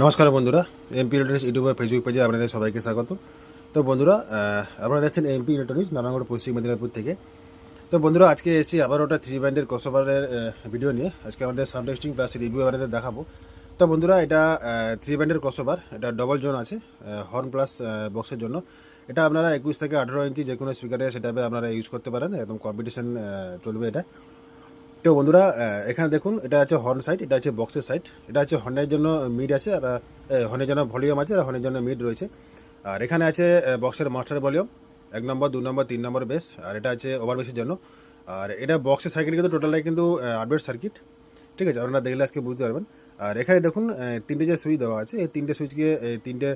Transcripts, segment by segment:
নমস্কার বন্ধুরা MP electronics ইউটিউবের ফেসবুক পেজে আপনাদের সবাইকে স্বাগত। তো বন্ধুরা আপনারা দেখছেন এমপি ইলেকট্রনিক্স নারায়ণগড় পশ্চিম মেদিনীপুর থেকে। তো বন্ধুরা, আজকে এসেছি আবার ওটা থ্রি ব্যান্ডের ক্রসওভারের ভিডিও নিয়ে। আজকে আমাদের সাউন্ড টেস্টিং প্লাস রিভিউ আপনাদের দেখাবো। তো বন্ধুরা, এটা থ্রি ব্যান্ডের ক্রসওভার এটা ডবল জোন আছে হর্ন প্লাস বক্সের জন্য। এটা আপনারা একুশ থেকে আঠেরো ইঞ্চি যে কোনো স্পিকারে সেটাবে আপনারা ইউজ করতে পারেন, একদম কম্পিটিশান চলবে এটা। তো বন্ধুরা এখানে দেখুন, এটা আছে হর্ন সাইড এটা আছে বক্সের সাইড এটা আছে হর্নের জন্য মিড আছে, আর হর্নের জন্য ভলিউম আছে, আর হর্নের জন্য মিড রয়েছে। আর এখানে আছে বক্সের মাস্টার ভলিউম এক নম্বর দু নম্বর তিন নম্বর বেস আর এটা আছে ওভার বেসের জন্য। আর এটা বক্সের সার্কিট কিন্তু টোটালটাই কিন্তু আটবেট সার্কিট ঠিক আছে? আপনারা দেখলে আজকে বুঝতে পারবেন। আর এখানে দেখুন তিনটে যে সুইচ দেওয়া আছে, এই তিনটে সুইচকে তিনটে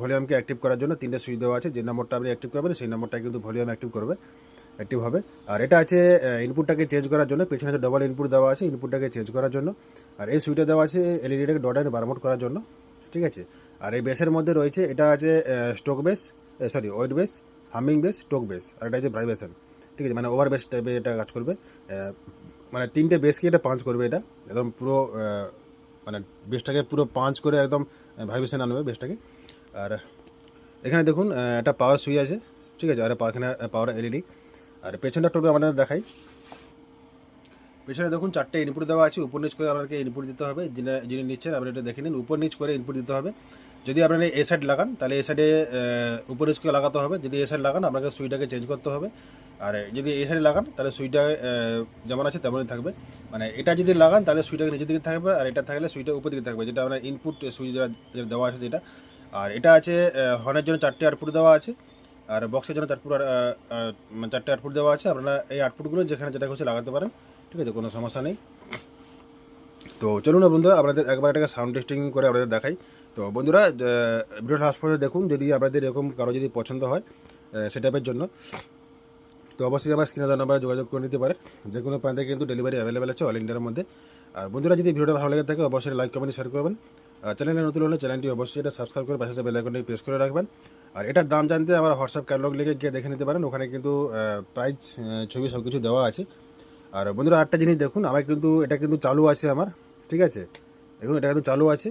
ভলিউমকে অ্যাক্টিভ করার জন্য তিনটে সুইচ দেওয়া আছে। যে নম্বরটা আপনি অ্যাক্টিভ করবেন, সেই নম্বরটা কিন্তু ভলিউম অ্যাক্টিভ করবে। অ্যাক্টিভ হবে। আর এটা আছে ইনপুটটাকে চেঞ্জ করার জন্য। পেছনে আছে ডবল ইনপুট দেওয়া আছে ইনপুটটাকে চেঞ্জ করার জন্য। আর এই সুইচটা দেওয়া আছে এলইডিটাকে ডট অ্যান্ড বারমোট করার জন্য। ঠিক আছে? আর এই বেসের মধ্যে রয়েছে, এটা আছে stoke bass sorry wet bass humming bass talk bass আর এটা আছে ভাইব্রেশন ঠিক আছে? মানে ওভার বেস টাইপের এটা কাজ করবে। মানে তিনটে বেসকে এটা পাঞ্চ করবে এটা। একদম পুরো মানে বেসটাকে পুরো পাঞ্চ করে একদম ভাইব্রেশন আনবে বেসটাকে আর এখানে দেখুন একটা পাওয়ার সুইচ আছে। ঠিক আছে? আর এখানে পাওয়ার এলইডি আর পেছনটা টোটো আমাদের দেখাই। পেছনে দেখুন চারটে ইনপুট দেওয়া আছে, উপর নিচ করে আপনাকে ইনপুট দিতে হবে। যিনি যিনি নিচ্ছেন, আপনি এটা দেখে নিন, উপর নিচ করে ইনপুট দিতে হবে। যদি আপনারা এ সাইড লাগান, তাহলে এ সাইডে উপর নিচ করে লাগাতে হবে। যদি এ সাইড লাগান, আপনাকে সুইটাকে চেঞ্জ করতে হবে। আর যদি এ সাইডে লাগান, তাহলে সুইটা যেমন আছে তেমনই থাকবে। মানে এটা যদি লাগান, তাহলে সুইটাকে নিচের দিকে থাকবে, আর এটা থাকলে সুইটা উপর দিকে থাকবে, যেটা আপনার ইনপুট সুইচ দেওয়া আছে যেটা আর এটা আছে হর্নের জন্য চারটে আউটপুট দেওয়া আছে। আর বক্সের জন্য চারপুট মানে চারটে আউটপুট দেওয়া আছে। আপনারা এই আউটপুটগুলো যেখানে যেটা খুশি লাগাতে পারেন। ঠিক আছে, কোনো সমস্যা নেই। তো চলুন না বন্ধুরা আপনাদের একবার এটাকে সাউন্ড টেস্টিং করে আপনাদের দেখাই। তো বন্ধুরা ভিডিওটা লাস্ট পর্যন্ত দেখুন। যদি আপনাদের এরকম কারও যদি পছন্দ হয় সেটাপের জন্য। তো অবশ্যই আমার স্ক্রিনে দেওয়া নাম্বারে যোগাযোগ করে নিতে পারে যে কোনো প্রান্তে কিন্তু ডেলিভারি অ্যাভেলেবেল আছে অল ইন্ডিয়ার মধ্যে। আর বন্ধুরা, যদি ভিডিওটা ভালো লেগে থাকে, অবশ্যই লাইক কমেন্ট শেয়ার করবেন। আর চ্যানেলে নতুন হলে চ্যানেলটি অবশ্যই এটা সাবস্ক্রাইব করে পাশে বেল আইকনটি প্রেস করে রাখবেন। আর এটার দাম জানতে আমার হোয়াটসঅ্যাপ ক্যাটালগ লিখে গিয়ে দেখে নিতে পারেন। ওখানে কিন্তু প্রাইস ছবি সব কিছু দেওয়া আছে। আর বন্ধুরা, আরেকটা জিনিস দেখুন, আমার কিন্তু, এটা কিন্তু চালু আছে আমার, ঠিক আছে? দেখুন, এটা কিন্তু চালু আছে।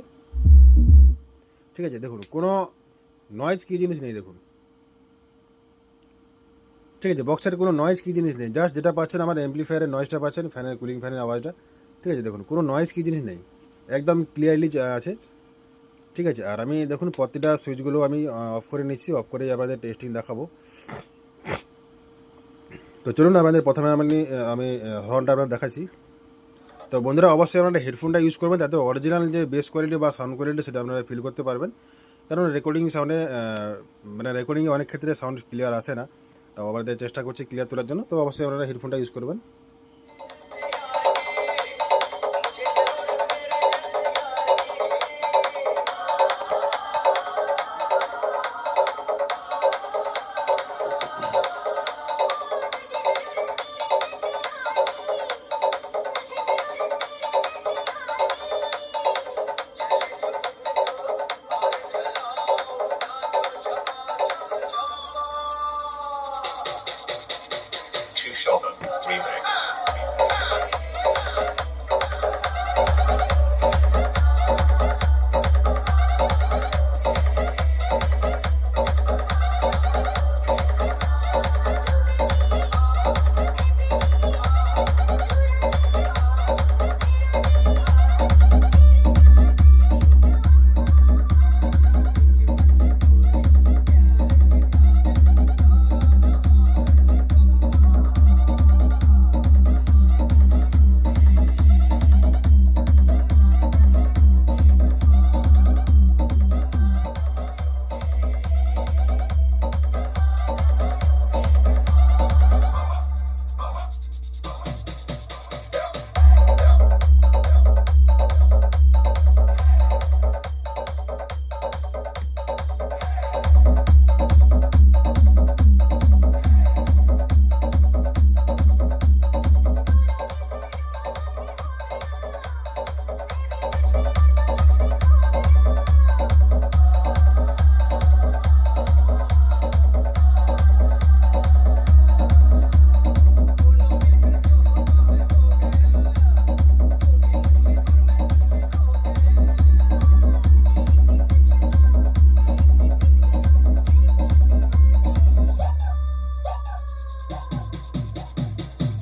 ঠিক আছে, দেখুন, কোনো নয়েজ কী জিনিস নেই, দেখুন। ঠিক আছে বক্সের কোনো নয়েজ কী জিনিস নেই জাস্ট যেটা পাচ্ছেন আমার এমপ্লিফায়ারের নয়েজটা পাচ্ছেন ফ্যানের কুলিং ফ্যানের আওয়াজটা। ঠিক আছে, দেখুন, কোনো নয়েজ কী জিনিস নেই। একদম ক্লিয়ারলি আছে। ঠিক আছে, আর আমি দেখুন প্রতিটা সুইচগুলো আমি অফ করে নিচ্ছি অফ করে আপনাদের টেস্টিং দেখাবো। তো চলুন, আপনাদের প্রথমে আমি আমি হর্নটা আপনার দেখাচ্ছি। তো বন্ধুরা, অবশ্যই আপনারা হেডফোনটা ইউজ করবেন তাতে অরিজিনাল যে বেস কোয়ালিটি বা সাউন্ড কোয়ালিটি সেটা আপনারা ফিল করতে পারবেন। কারণ রেকর্ডিং সাউন্ডে মানে রেকর্ডিংয়ে অনেক ক্ষেত্রে সাউন্ড ক্লিয়ার আসে না। তো আমাদের চেষ্টা করছি ক্লিয়ার তোলার জন্য। তো অবশ্যই আপনারা হেডফোনটা ইউজ করবেন।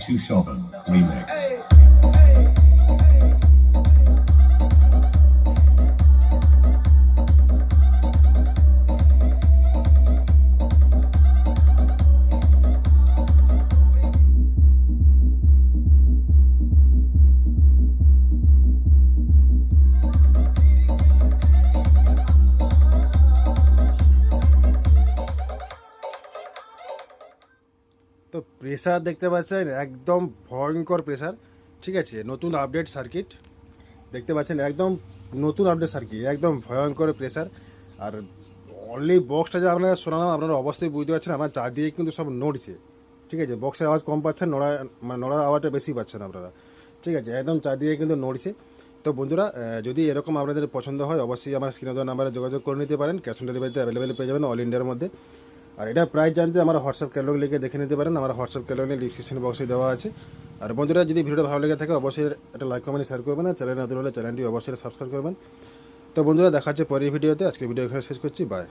Two Shogun Remix. তো প্রেসার দেখতে পাচ্ছেন, একদম ভয়ঙ্কর প্রেসার ঠিক আছে? নতুন আপডেট সার্কিট দেখতে পাচ্ছেন, একদম নতুন আপডেট সার্কিট একদম ভয়ঙ্কর প্রেসার আর অনলি বক্সটা যে আপনারা শোনালাম, আপনারা অবশ্যই বুঝতে পারছেন, আমার চা দিয়ে কিন্তু সব নড়ছে। ঠিক আছে? বক্সের আওয়াজ কম পাচ্ছেন, নড়া মানে নড়ার আওয়াজটা বেশি পাচ্ছেন আপনারা। ঠিক আছে? একদম চা দিয়ে কিন্তু নড়ছে। তো বন্ধুরা যদি এরকম আপনাদের পছন্দ হয়, অবশ্যই আমার স্ক্রিনে নাম্বারে যোগাযোগ করে নিতে পারেন। ক্যাশ অন ডেলিভারিতে অ্যাভেলেবেল পেয়ে যাবেন অল ইন্ডিয়ার মধ্যে। আর এটা প্রাইস জানতে আমার হোয়াটসঅ্যাপ ক্যাটালগ লিখে দেখে নিতে পারেন। আমার হোয়াটসঅ্যাপ ক্যাটালগ ডিসক্রিপশন বক্সে দেওয়া আছে। আর বন্ধুরা, যদি ভিডিওটা ভালো লেগে থাকে, অবশ্যই একটা লাইক কমেন্ট শেয়ার করবেন আর চ্যানেল নতুন হলে চ্যানেলটি অবশ্যই সাবস্ক্রাইব করবেন। তো বন্ধুরা, দেখা হচ্ছে পরের ভিডিওতে। আজকে ভিডিও এখানে শেষ করছি। বাই